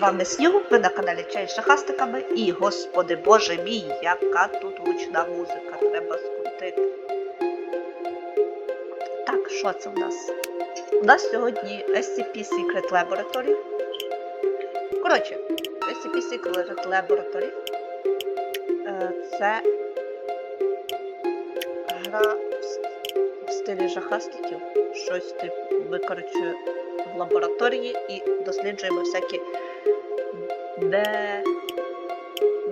вами Снігу, ви на каналі Чай з шахастиками і, господи боже мій, яка тут гучна музика, треба скрутити. Так, що це в нас? У нас сьогодні SCP Secret Laboratory. Коротше, SCP Secret Laboratory е, це гра в стилі жахастиків. Щось типу, ми, коротше, в лабораторії і досліджуємо всякі не...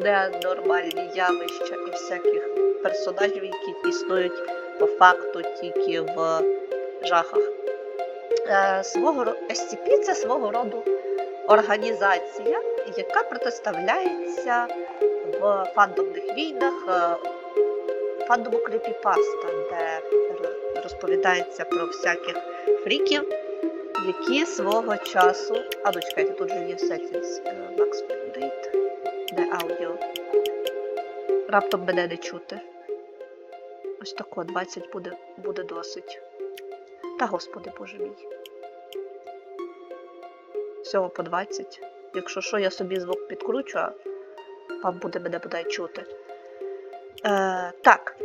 ненормальні явища і всяких персонажів, які існують по факту тільки в жахах. Е, свого SCP це свого роду організація, яка протиставляється в фандомних війнах е, фандому Кріпіпаста, де розповідається про всяких фріків, які свого часу. А ну чекайте, тут же є settings Max Frame де аудіо. Раптом мене не чути. Ось тако, 20 буде, буде досить. Та господи боже мій. Всього по 20. Якщо що, я собі звук підкручу, а вам буде мене бодай чути. Е, так.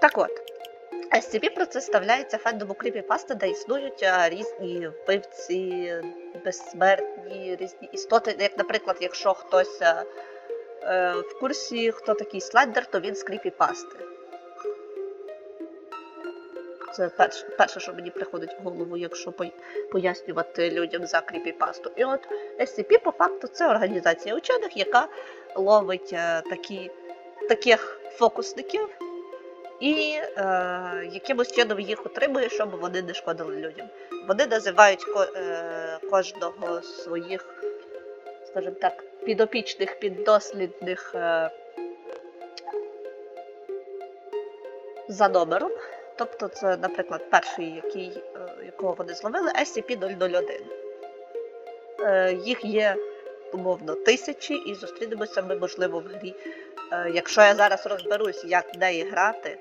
Так от. SCP протиставляється фендому кріпіпаста, де існують різні вбивці, безсмертні, різні істоти. Як, наприклад, якщо хтось е, в курсі, хто такий слендер, то він з кріпіпасти. Це перше, перше, що мені приходить в голову, якщо пояснювати людям за кріпіпасту. І от SCP по факту це організація учених, яка ловить е, такі, таких фокусників і е, якимось чином їх утримує, щоб вони не шкодили людям. Вони називають ко, е, кожного з своїх, скажімо так, підопічних, піддослідних е, за номером. Тобто це, наприклад, перший, який, е, якого вони зловили, SCP-001. Е, їх є, умовно, тисячі, і зустрінемося ми, можливо, в грі. Е, якщо я зараз розберусь, як в неї грати,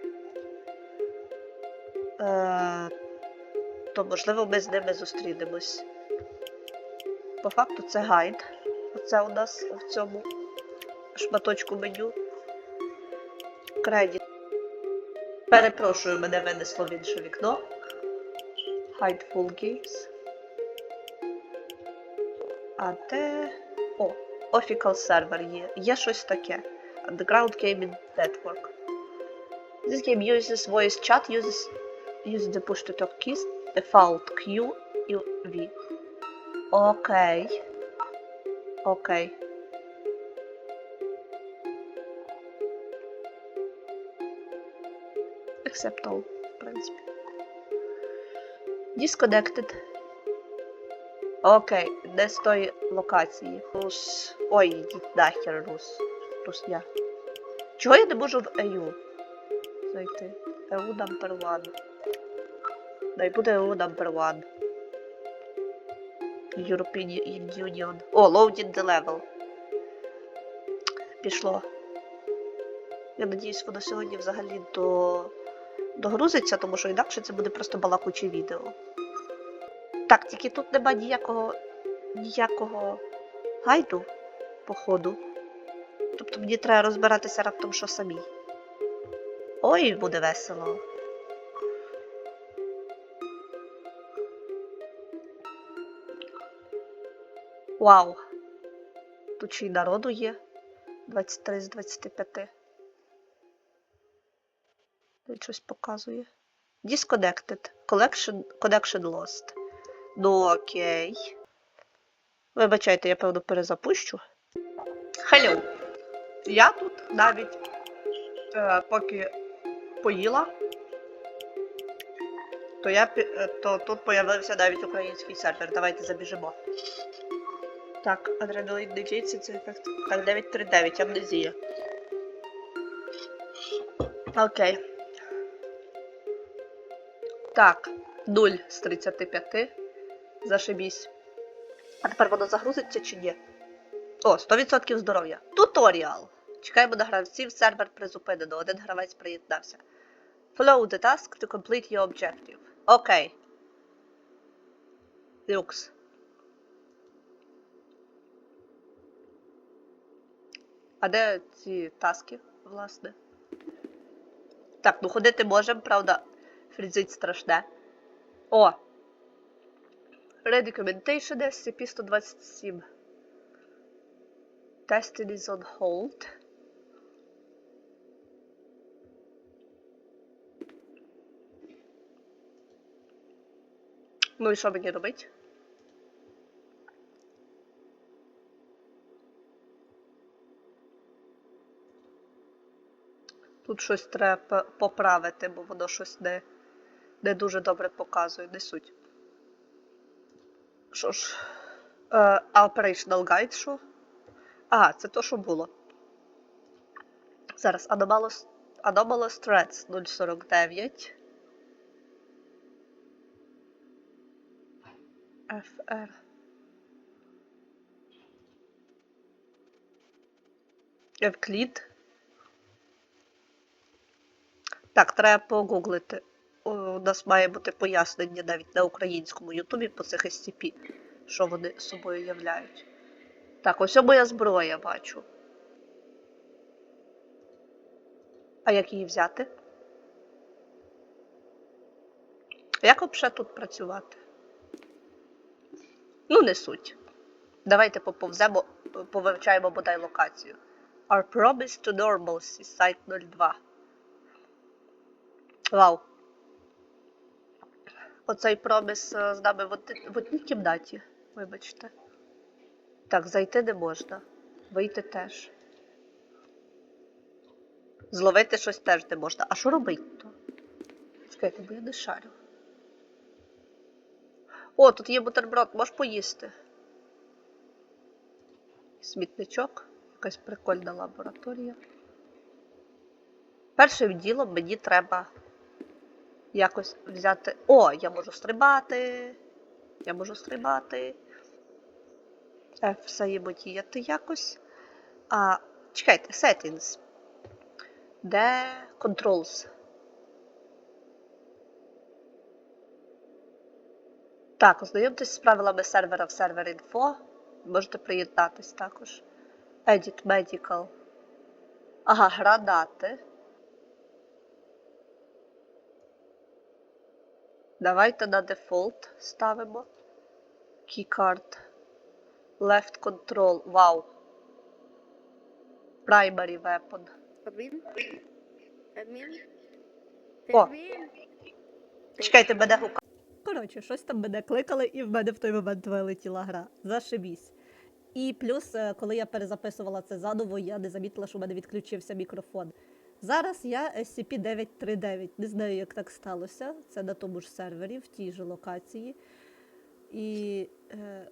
то можливо ми з ними зустрінемось. По факту це гайд. Оце у нас в цьому шматочку меню. Кредит. Перепрошую, мене винесло в інше вікно. Hide full games. А де. О, Official server є. Є щось таке. Underground Gaming Network. This game uses voice chat, uses uses the push to talk keys, default Q і V. Окей. Окей. Except all, в принципі. Disconnected. Окей, не з тої локації. Рус. Ой, йдіть нахер, Рус. Русня. Чого я не можу в EU зайти? EU number one. Дай буде EU number one. European Union. О, loading the level. Пішло. Я надіюсь, воно сьогодні взагалі до... догрузиться, тому що інакше це буде просто балакуче відео. Так, тільки тут нема ніякого ніякого гайду, походу. Тобто мені треба розбиратися раптом, що самі. Ой, буде весело. Вау. Тут ще й народу є. 23 з 25. Тут щось показує. Disconnected. Collection, connection lost. Ну окей. Вибачайте, я певно перезапущу. Hello. Я тут навіть е, поки поїла, то я е, то тут появився навіть український сервер. Давайте забіжимо. Так, адреналін не це ефект. Так, 939, амнезія. Окей. Так, 0 з 35. Зашибісь. А тепер воно загрузиться чи ні? О, 100% здоров'я. Туторіал. Чекаємо на гравців, сервер призупинено. Один гравець приєднався. Follow the task to complete your objective. Окей. Люкс. А де ці таски, власне? Так, ну ходити можемо, правда, фрізить страшне. О! Recommendation SCP-127. Testing is on hold. Ну і що мені робити? Тут щось треба поправити, бо воно щось не, не дуже добре показує, не суть. Що ж, е, Operational Guide що? А, це то, що було. Зараз Anomalous, Anomalous Threats 049. FR. Евклід. Так, треба погуглити. У нас має бути пояснення навіть на українському Ютубі по цих SCP, що вони собою являють. Так, ось моя зброя бачу. А як її взяти? Як взагалі тут працювати? Ну, не суть. Давайте поповземо, повивчаємо бодай локацію. Our promise to normalcy, сайт 02. Вау. Оцей проміс е, з нами в, одній кімнаті. Вибачте. Так, зайти не можна. Вийти теж. Зловити щось теж не можна. А що робити то? Чекайте, бо я не шарю. О, тут є бутерброд, можеш поїсти. Смітничок. Якась прикольна лабораторія. Першим ділом мені треба якось взяти. О, я можу стрибати. Я можу стрибати. F взаємодіяти якось. А, чекайте, settings. Де controls? Так, ознайомтесь з правилами сервера в сервер info. Можете приєднатись також. Edit Medical. Ага, гранати. Давайте на дефолт ставимо. Keycard. Left control. Вау. Primary weapon. Адмін? Адмін? О. Чекайте, мене гука. Коротше, щось там мене кликали, і в мене в той момент вилетіла гра. Зашибісь. І плюс, е, коли я перезаписувала це заново, я не замітила, що в мене відключився мікрофон. Зараз я SCP-939. Не знаю, як так сталося. Це на тому ж сервері, в тій же локації. І, е,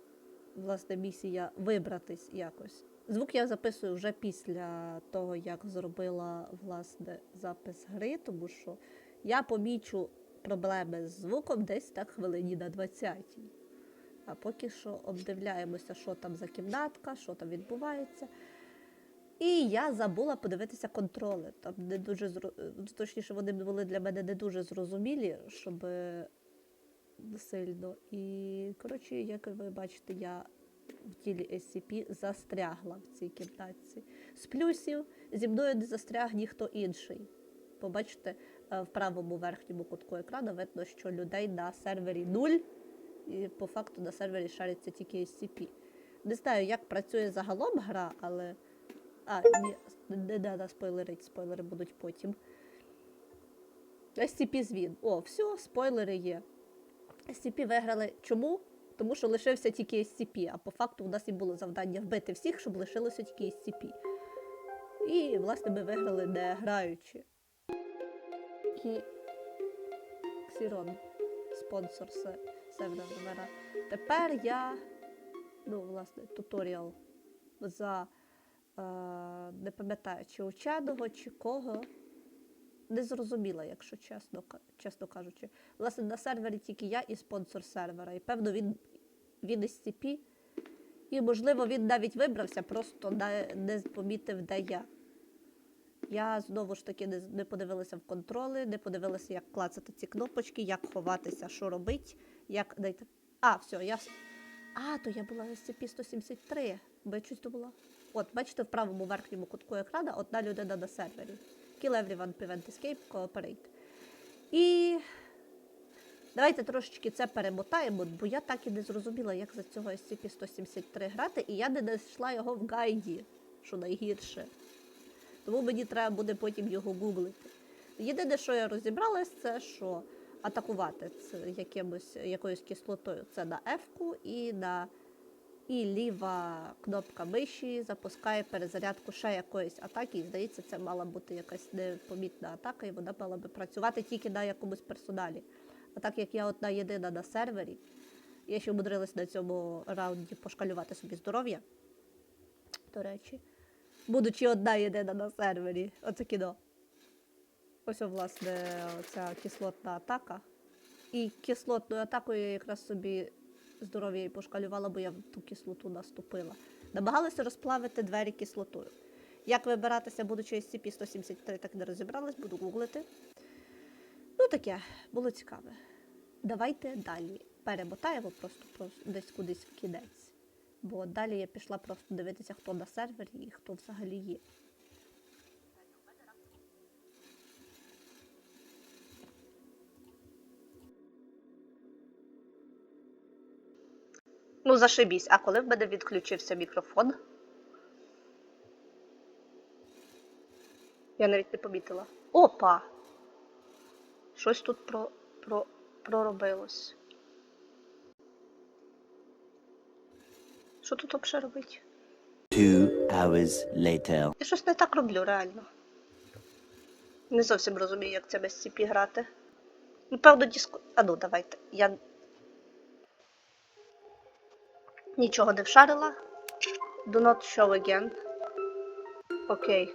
власне, місія вибратись якось. Звук я записую вже після того, як зробила власне запис гри, тому що я помічу проблеми з звуком десь так хвилині на 20-й. А поки що обдивляємося, що там за кімнатка, що там відбувається. І я забула подивитися контроли. Там не дуже зро... е, точніше, вони були для мене не дуже зрозумілі, щоб е, сильно. І, коротше, як ви бачите, я в тілі SCP застрягла в цій кімнатці. З плюсів зі мною не застряг ніхто інший. Побачите, е, в правому верхньому кутку екрану видно, що людей на сервері нуль, і по факту на сервері шариться тільки SCP. Не знаю, як працює загалом гра, але. А, ні, не треба спойлерити, спойлери будуть потім. SCP звін. О, все, спойлери є. SCP виграли. Чому? Тому що лишився тільки SCP, а по факту у нас і було завдання вбити всіх, щоб лишилося тільки SCP. І, власне, ми виграли не граючи. І Ксірон, спонсор се- сервера. Тепер я, ну, власне, туторіал за не пам'ятаю, чи ученого, чи кого. Не зрозуміла, якщо чесно, чесно кажучи. Власне, на сервері тільки я і спонсор сервера. І певно, він, він із CP. І, можливо, він навіть вибрався, просто не, не помітив, де я. Я знову ж таки не, не подивилася в контроли, не подивилася, як клацати ці кнопочки, як ховатися, що робить, як знайти. А, все, я. А, то я була в SCP-173, бо я чуть думала. От, бачите, в правому верхньому кутку екрана одна людина на сервері. Kill everyone, prevent escape, cooperate. І давайте трошечки це перемотаємо, бо я так і не зрозуміла, як за цього SCP-173 грати, і я не знайшла його в гайді, що найгірше. Тому мені треба буде потім його гуглити. Єдине, що я розібралась, це що атакувати це якимось, якоюсь кислотою. Це на F і на і ліва кнопка миші запускає перезарядку ще якоїсь атаки. І здається, це мала бути якась непомітна атака, і вона мала би працювати тільки на якомусь персоналі. А так як я одна єдина на сервері, я ще умудрилась на цьому раунді пошкалювати собі здоров'я. До речі, будучи одна єдина на сервері, оце кіно. Ось, власне, ця кислотна атака. І кислотною атакою я якраз собі здоров'я і пошкалювала, бо я в ту кислоту наступила. Намагалася розплавити двері кислотою. Як вибиратися, будучи SCP-173, так не розібралась, буду гуглити. Ну, таке, було цікаве. Давайте далі перемотаємо просто, просто десь кудись в кінець. Бо далі я пішла просто дивитися, хто на сервері і хто взагалі є. Ну, зашибісь. А коли в мене відключився мікрофон? Я навіть не помітила. Опа! Щось тут про, про, проробилось. Що тут взагалі робить? Two hours later. Я щось не так роблю, реально. Не зовсім розумію, як це без CP грати. Ну, певно, диску. А ну, давайте. Я нічого не вшарила. Do not show again. Окей.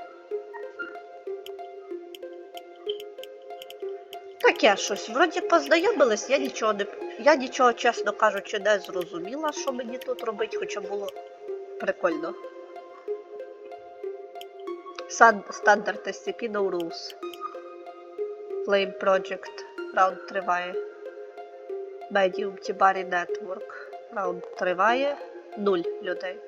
Таке щось. Вроді познайомились, я нічого не. Я нічого, чесно кажучи, не зрозуміла, що мені тут робити, хоча було прикольно. Standard SCP No Rules. Flame Project. Раунд триває. Medium Tibari Network. Раунд триває. Нуль людей.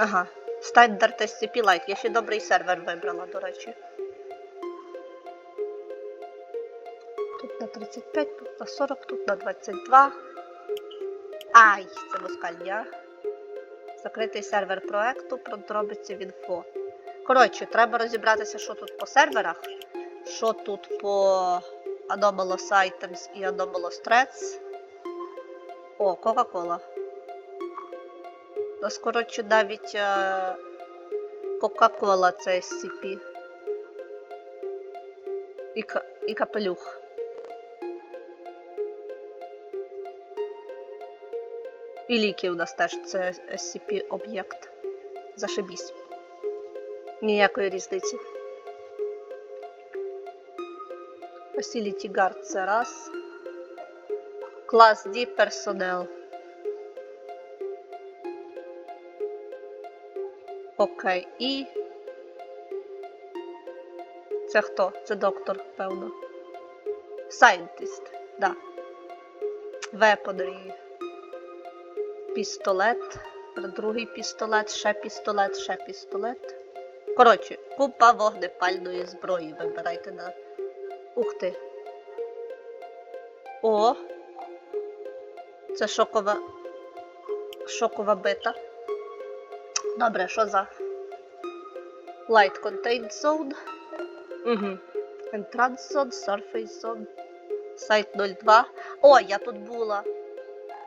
Ага. Standard SCP Lite. Я ще добрий сервер вибрала, до речі. Тут на 35, тут на 40, тут на 22. Ай, це москальня. Закритий сервер проекту про дробиці в інфо. Коротше, треба розібратися, що тут по серверах, що тут по Anomalous Items і Anomalous Threads. О, Кока-Кола. У нас, навіть е, Кока-Кола це SCP. І, і капелюх. І ліки у нас теж це SCP-об'єкт. Зашибісь. Ніякої різниці. Facility Guard це раз. Клас D персонел. Окей. І. Це хто? Це доктор, певно. Scientist, да. Weaponry. Пістолет. Другий пістолет, ще пістолет, ще пістолет. Коротше, купа вогнепальної зброї. Вибирайте на. Ух ти. О! Це шокова. Шокова бита. Добре, що за? Light Contained Zone. Угу. Entrance Zone, Surface Zone. Site 02. О, я тут була.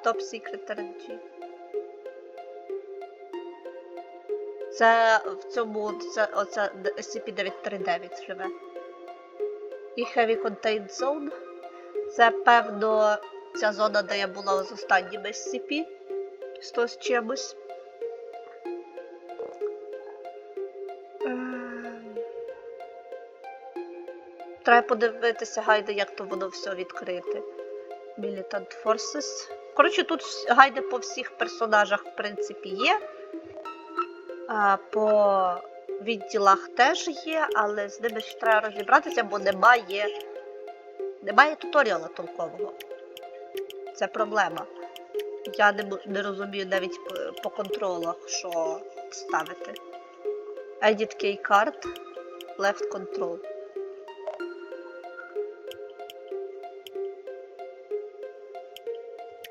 Top Secret RNG. Це в цьому це оце SCP-939 живе. І Heavy Contained Zone. Це певно ця зона, де я була з останніми SCP. Сто з чимось. Ем. Треба подивитися гайди, як то воно все відкрити. Militant Forces. Коротше, тут гайди по всіх персонажах, в принципі, є. А, по відділах теж є, але з ними ще треба розібратися, бо немає. Немає туторіала толкового. Це проблема. Я не, не розумію навіть по, контролах, що ставити. Edit key card, left control.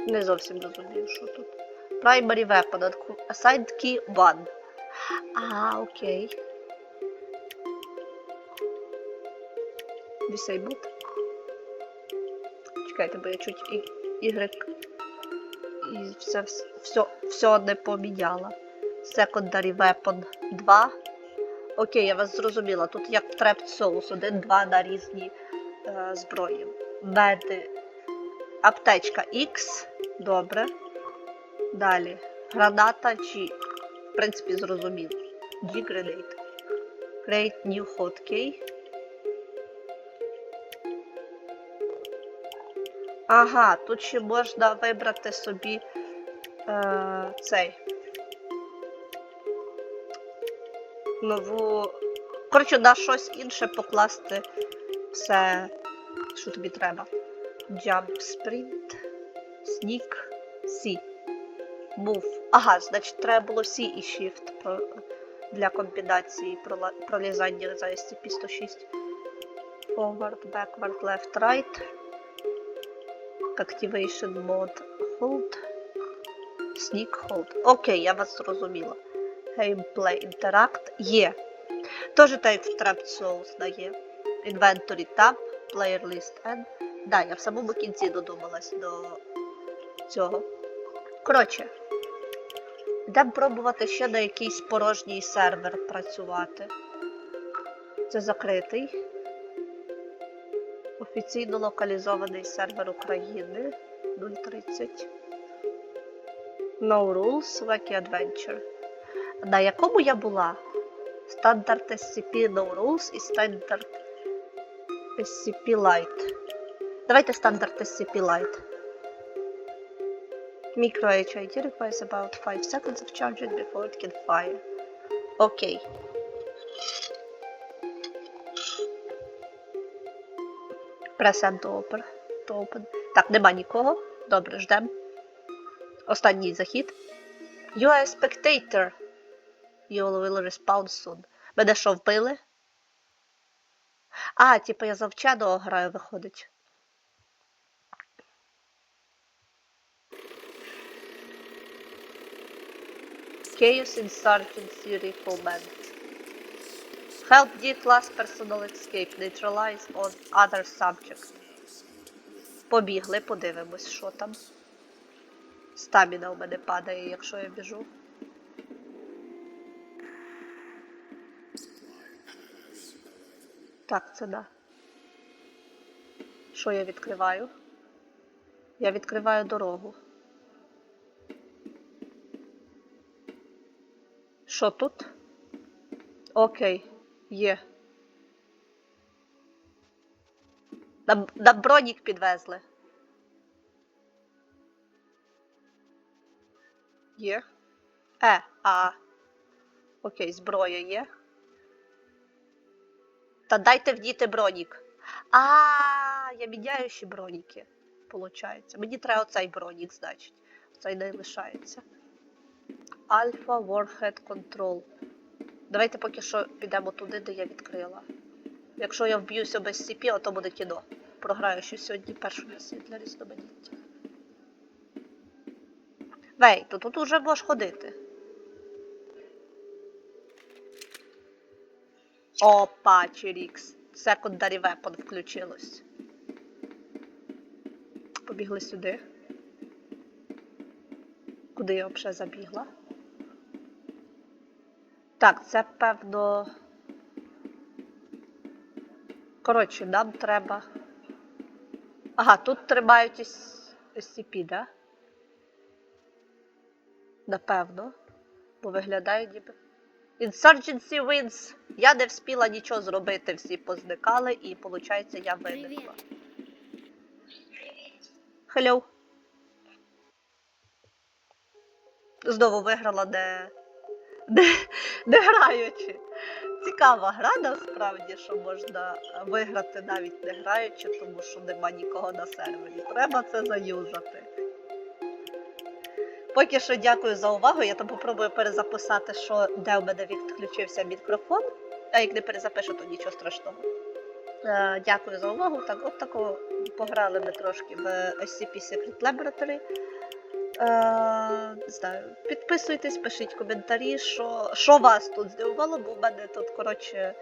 Не зовсім розумію, що тут. Primary weapon. Assigned key 1. А, окей. Disable. Чекайте, бо я чуть і, Y і все, все, все не поміняла. Secondary Weapon 2. Окей, я вас зрозуміла. Тут як Trapped Souls 1-2 на різні е, зброї. Меди. Аптечка X. Добре. Далі. Граната G. В принципі, зрозуміло. G Grenade. Create new hotkey. Ага, тут ще можна вибрати собі е, цей. Нову. Коротше, на щось інше покласти все, що тобі треба. Jump Sprint, Sneak, C. Move. Ага, значить, треба було C і Shift для комбінації пролізання за SCP-106. Forward, backward, left, right. Activation mode hold. Sneak hold. Окей, я вас зрозуміла. Gameplay Interact є. Як в Trapped Souls дає. Inventory Tab, Player List N. Да, я в самому кінці додумалась до цього. Коротше, йдемо пробувати ще на якийсь порожній сервер працювати. Це закритий. Офіційно локалізований сервер України 030. No Rules Wacky Adventure. На якому я була? Стандарт SCP No Rules і стандарт SCP Lite. Давайте стандарт SCP Lite. Micro HID requires about 5 seconds of charging before it can fire. Окей. Press Open. To open. Так, нема нікого. Добре, ждем. Останній захід. You are a spectator. You will respawn soon. Мене що, вбили? А, типу я завчаного граю, виходить. Chaos Insurgency Rifleman. Help D-class personnel escape. Neutralize on other subject. Побігли, подивимось, що там. Стаміна у мене падає, якщо я біжу. Так, це да. Що я відкриваю? Я відкриваю дорогу. Що тут? Окей, є. На, бронік підвезли. Є. Е, а. Окей, зброя є. Та дайте вдіти бронік. А, я міняю ще броніки. Получається. Мені треба оцей бронік, значить. Цей не лишається. Alpha Warhead Control. Давайте поки що підемо туди, де я відкрила. Якщо я вб'юся без CP, то буде кіно. Програю ще сьогодні першу місію для різноманіття. Вей, то тут уже можеш ходити. Опа, Чирікс. Secondary weapon включилось. Побігли сюди. Куди я взагалі забігла? Так, це певно. Коротше, нам треба. Ага, тут тримають SCP, да? Напевно. Бо виглядає ніби. Insurgency wins! Я не вспіла нічого зробити, всі позникали, і виходить, я виникла. Hello. Знову виграла не, не, не граючи. Цікава гра насправді, що можна виграти навіть не граючи, тому що нема нікого на сервері. Треба це заюзати. Поки що дякую за увагу. Я там попробую перезаписати, що де у мене відключився мікрофон. А як не перезапишу, то нічого страшного. Е, дякую за увагу. Так, от такого пограли ми трошки в SCP Secret Laboratory. Е, не знаю, підписуйтесь, пишіть коментарі, що, що вас тут здивувало, бо в мене тут, коротше,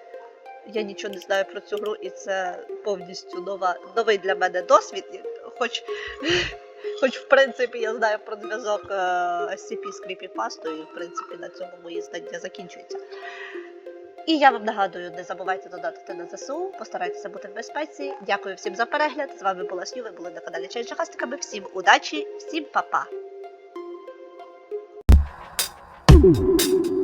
я нічого не знаю про цю гру, і це повністю нова, новий для мене досвід. Хоч, хоч в принципі я знаю про зв'язок е, SCP з Creepypasta, і в принципі на цьому мої знання закінчуються. І я вам нагадую, не забувайте додати на ЗСУ, постарайтеся бути в безпеці. Дякую всім за перегляд. З вами була Сню, ви були на каналі Чай Всім удачі, всім па-па! 음.